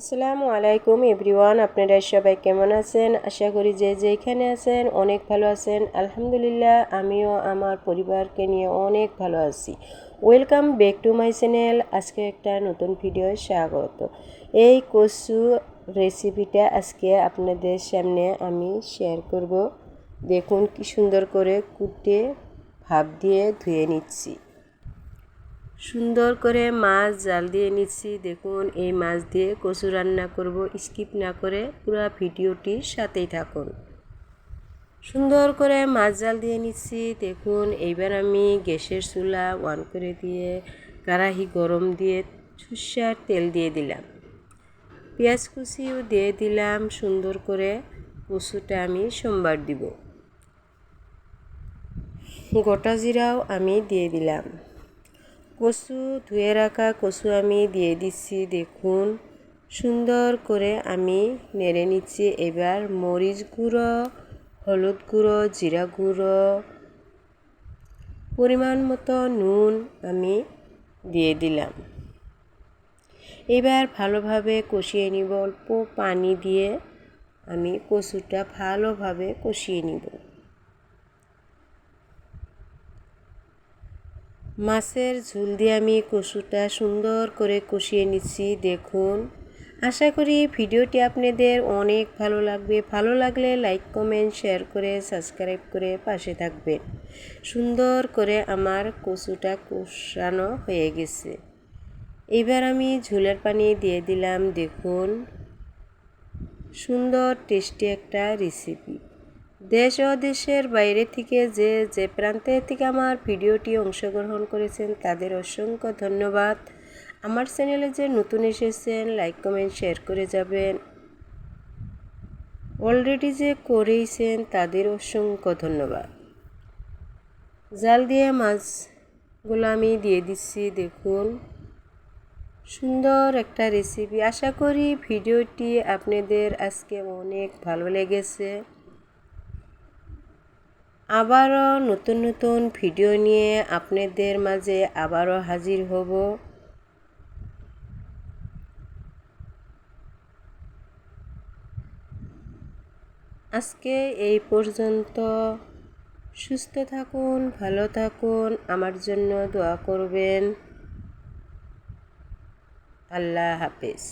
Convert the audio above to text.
আসসালামু আলাইকুম এভরিওয়ান, আপনারা সবাই কেমন আছেন? আশা করি যে যেখানে আছেন অনেক ভালো আছেন। আলহামদুলিল্লাহ, আমিও আমার পরিবারকে নিয়ে অনেক ভালো আছি। Welcome back to my channel আজকে একটা নতুন ভিডিও স্বাগত। এই কচু রেসিপিটা আজকে আপনাদের সামনে আমি শেয়ার করব। দেখুন কি সুন্দর করে কুটে ভাপ দিয়ে ধুয়ে নিচ্ছি। সুন্দর করে মাছ জাল দিয়ে নিচ্ছি। দেখুন, এই মাছ দিয়ে কচু রান্না করব। স্কিপ না করে পুরো ভিডিওটির সাথেই থাকুন। সুন্দর করে মাছ জাল দিয়ে নিচ্ছি। দেখুন, এইবার আমি গ্যাসের চুলা অন করে দিয়ে কারাহি গরম দিয়ে সর্ষার তেল দিয়ে দিলাম। পেঁয়াজ কুচিও দিয়ে দিলাম। সুন্দর করে কচুটা আমি সোমবার দিব। গোটা জিরাও আমি দিয়ে দিলাম। কচু ধুয়ে রাখা কচু আমি দিয়ে দিচ্ছি দেখুন। সুন্দর করে আমি নেড়ে নিচ্ছি। এবার মরিচ গুঁড়ো, হলুদ গুঁড়ো, জিরা গুঁড়ো, পরিমাণ মতো নুন আমি দিয়ে দিলাম। এবার ভালোভাবে কষিয়ে নিব। অল্প পানি দিয়ে আমি কচুটা ভালোভাবে কষিয়ে নিব। মাছের ঝুল দিয়ে আমি কচুটা সুন্দর করে কষিয়ে নিচ্ছি, দেখুন। আশা করি ভিডিওটি আপনাদের অনেক ভালো লাগবে। ভালো লাগলে লাইক, কমেন্ট, শেয়ার করে সাবস্ক্রাইব করে পাশে থাকবেন। সুন্দর করে আমার কচুটা কষানো হয়ে গেছে। এবার আমি ঝুলের পানি দিয়ে দিলাম, দেখুন। সুন্দর, টেস্টি একটা রেসিপি দেশ ও দেশের বাইরে থেকে যে যে প্রান্তের থেকে আমার ভিডিওটি অংশগ্রহণ করেছেন, তাদের অসংখ্য ধন্যবাদ। আমার চ্যানেলে যে নতুন এসেছেন, লাইক, কমেন্ট, শেয়ার করে যাবেন। অলরেডি যে করেইছেন, তাদের অসংখ্য ধন্যবাদ। জাল দিয়ে মাছগুলো আমি দিয়ে দিচ্ছি, দেখুন। সুন্দর একটা রেসিপি আশা করি ভিডিওটি আপনাদের আজকে অনেক ভালো লেগেছে। আবারও নতুন নতুন ভিডিও নিয়ে আপনাদের মাঝে আবারও হাজির হব। আজকে এই পর্যন্ত। সুস্থ থাকুন, ভালো থাকুন, আমার জন্য দোয়া করবেন। আল্লাহ হাফেজ।